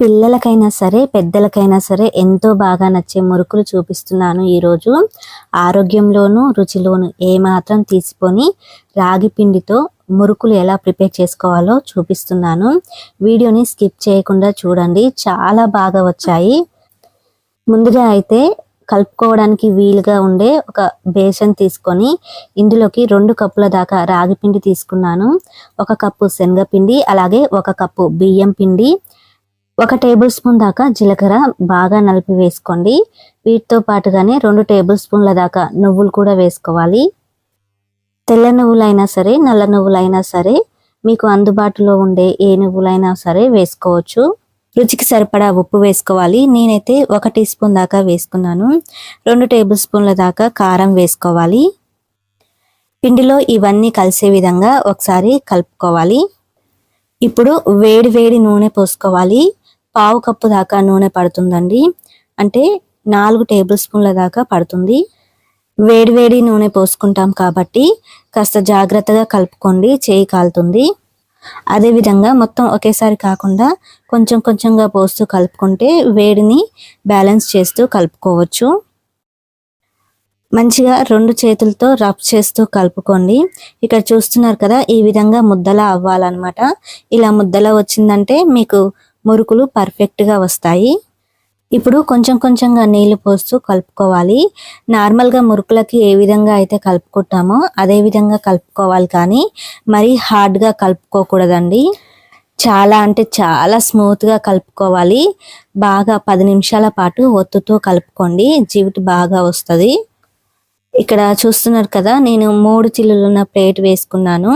పిల్లలకైనా సరే పెద్దలకైనా సరే ఎంతో బాగా నచ్చే మురుకులు చూపిస్తున్నాను ఈరోజు. ఆరోగ్యంలోనూ రుచిలోను ఏమాత్రం తీసుకొని రాగి పిండితో మురుకులు ఎలా ప్రిపేర్ చేసుకోవాలో చూపిస్తున్నాను. వీడియోని స్కిప్ చేయకుండా చూడండి. చాలా బాగా వచ్చాయి. ముందుగా అయితే కలుపుకోవడానికి వీలుగా ఉండే ఒక బేసన్ తీసుకొని ఇందులోకి రెండు కప్పుల దాకా రాగి పిండి తీసుకున్నాను. ఒక కప్పు శనగపిండి అలాగే ఒక కప్పు బియ్యం పిండి ఒక టేబుల్ స్పూన్ దాకా జీలకర్ర బాగా నలిపి వేసుకోండి. వీటితో పాటుగానే రెండు టేబుల్ స్పూన్ల దాకా నువ్వులు కూడా వేసుకోవాలి. తెల్ల నువ్వులైనా సరే నల్ల నువ్వులైనా సరే మీకు అందుబాటులో ఉండే ఏ నువ్వులైనా సరే వేసుకోవచ్చు. రుచికి సరిపడా ఉప్పు వేసుకోవాలి. నేనైతే ఒక టీ స్పూన్ దాకా వేసుకున్నాను. రెండు టేబుల్ స్పూన్ల దాకా కారం వేసుకోవాలి. పిండిలో ఇవన్నీ కలిసే విధంగా ఒకసారి కలుపుకోవాలి. ఇప్పుడు వేడి వేడి నూనె పోసుకోవాలి. పావు కప్పు దాకా నూనె పడుతుందండి. అంటే నాలుగు టేబుల్ స్పూన్ల దాకా పడుతుంది. వేడివేడి నూనె పోసుకుంటాం కాబట్టి కాస్త జాగ్రత్తగా కలుపుకోండి చేయి కాలుతుంది. అదేవిధంగా మొత్తం ఒకేసారి కాకుండా కొంచెం కొంచెంగా పోస్తూ కలుపుకుంటే వేడిని బ్యాలెన్స్ చేస్తూ కలుపుకోవచ్చు. మంచిగా రెండు చేతులతో రబ్ చేస్తూ కలుపుకోండి. ఇక్కడ చూస్తున్నారు కదా ఈ విధంగా ముద్దలా అవ్వాలన్నమాట. ఇలా ముద్దలా వచ్చిందంటే మీకు మురుకులు పర్ఫెక్ట్గా వస్తాయి. ఇప్పుడు కొంచెం కొంచెంగా నీళ్ళు పోస్తూ కలుపుకోవాలి. నార్మల్గా మురుకులకి ఏ విధంగా అయితే కలుపుకుంటామో అదే విధంగా కలుపుకోవాలి కానీ మరీ హార్డ్గా కలుపుకోకూడదండి. చాలా అంటే చాలా స్మూత్గా కలుపుకోవాలి. బాగా పది నిమిషాల పాటు ఒత్తుతో కలుపుకోండి. జీవిత బాగా వస్తుంది. ఇక్కడ చూస్తున్నారు కదా నేను మూడు చిల్లులున్న ప్లేట్ వేసుకున్నాను.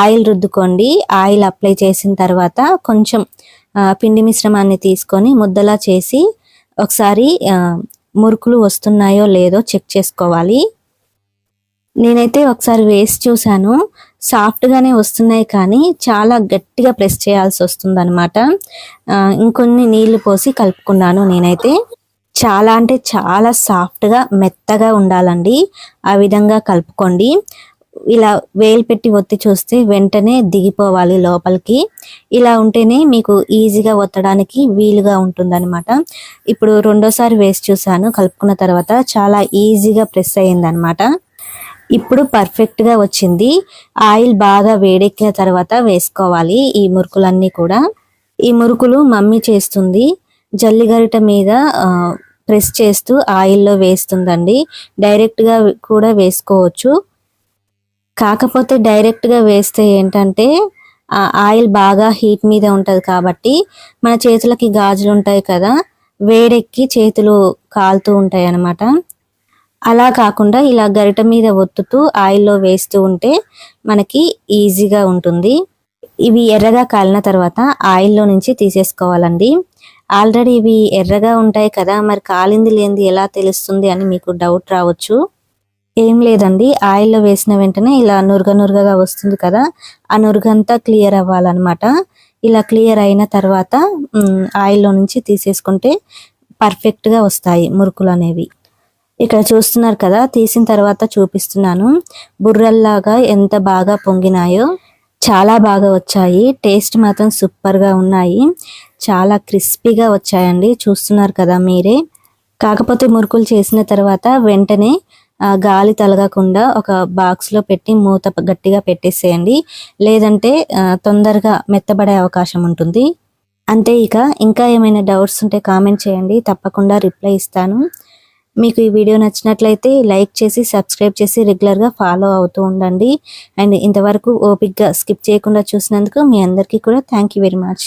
ఆయిల్ రుద్దుకోండి. ఆయిల్ అప్లై చేసిన తర్వాత కొంచెం పిండి మిశ్రమాన్ని తీసుకొని ముద్దలా చేసి ఒకసారి మురుకులు వస్తున్నాయో లేదో చెక్ చేసుకోవాలి. నేనైతే ఒకసారి వేసి చూశాను. సాఫ్ట్గానే వస్తున్నాయి కానీ చాలా గట్టిగా ప్రెస్ చేయాల్సి వస్తుంది అనమాట ఇంకొన్ని నీళ్ళు పోసి కలుపుకున్నాను నేనైతే. చాలా అంటే చాలా సాఫ్ట్గా మెత్తగా ఉండాలండి. ఆ విధంగా కలుపుకోండి. ఇలా వేలు పెట్టి ఒత్తి చూస్తే వెంటనే దిగిపోవాలి లోపలికి. ఇలా ఉంటేనే మీకు ఈజీగా ఒత్తడానికి వీలుగా ఉంటుందన్నమాట. ఇప్పుడు రెండోసారి వేసి చూసాను కలుపుకున్న తర్వాత చాలా ఈజీగా ప్రెస్ అయ్యిందనమాట ఇప్పుడు పర్ఫెక్ట్గా వచ్చింది. ఆయిల్ బాగా వేడెక్కిన తర్వాత వేసుకోవాలి ఈ మురుకులన్నీ కూడా. ఈ మురుకులు మమ్మీ చేస్తుంది. జల్లిగరిట మీద ప్రెస్ చేస్తూ ఆయిల్లో వేస్తుందండి. డైరెక్ట్గా కూడా వేసుకోవచ్చు. కాకపోతే డైరెక్ట్గా వేస్తే ఏంటంటే ఆయిల్ బాగా హీట్ మీద ఉంటుంది కాబట్టి మన చేతులకి గాజులు ఉంటాయి కదా వేడెక్కి చేతులు కాలుతూ ఉంటాయి అన్నమాట అలా కాకుండా ఇలా గరిట మీద ఒత్తుతూ ఆయిల్లో వేస్తూ ఉంటే మనకి ఈజీగా ఉంటుంది. ఇవి ఎర్రగా కాలిన తర్వాత ఆయిల్లో నుంచి తీసేసుకోవాలండి. ఆల్రెడీ ఇవి ఎర్రగా ఉంటాయి కదా మరి కాలింది లేనిది ఎలా తెలుస్తుంది అని మీకు డౌట్ రావచ్చు. ఏం లేదండి. ఆయిల్లో వేసిన వెంటనే ఇలా నురగ నురగగా వస్తుంది కదా ఆ నురగంతా క్లియర్ అవ్వాలన్నమాట. ఇలా క్లియర్ అయిన తర్వాత ఆయిల్లో నుంచి తీసేసుకుంటే పర్ఫెక్ట్గా వస్తాయి మురుకులు అనేవి. ఇక్కడ చూస్తున్నారు కదా తీసిన తర్వాత చూపిస్తున్నాను. బుర్రల్లాగా ఎంత బాగా పొంగినాయో చాలా బాగా వచ్చాయి. టేస్ట్ మాత్రం సూపర్గా ఉన్నాయి. చాలా క్రిస్పీగా వచ్చాయండి. చూస్తున్నారు కదా మీరే. కాకపోతే మురుకులు చేసిన తర్వాత వెంటనే గాలి తలగకుండా ఒక బాక్స్లో పెట్టి మూత గట్టిగా పెట్టేసేయండి. లేదంటే తొందరగా మెత్తబడే అవకాశం ఉంటుంది. అంతే ఇక ఇంకా ఏమైనా డౌట్స్ ఉంటే కామెంట్ చేయండి. తప్పకుండా రిప్లై ఇస్తాను. మీకు ఈ వీడియో నచ్చినట్లయితే లైక్ చేసి సబ్స్క్రైబ్ చేసి రెగ్యులర్గా ఫాలో అవుతూ ఉండండి. అండ్ ఇంతవరకు ఓపిక్గా స్కిప్ చేయకుండా చూసినందుకు మీ అందరికీ కూడా థ్యాంక్ వెరీ మచ్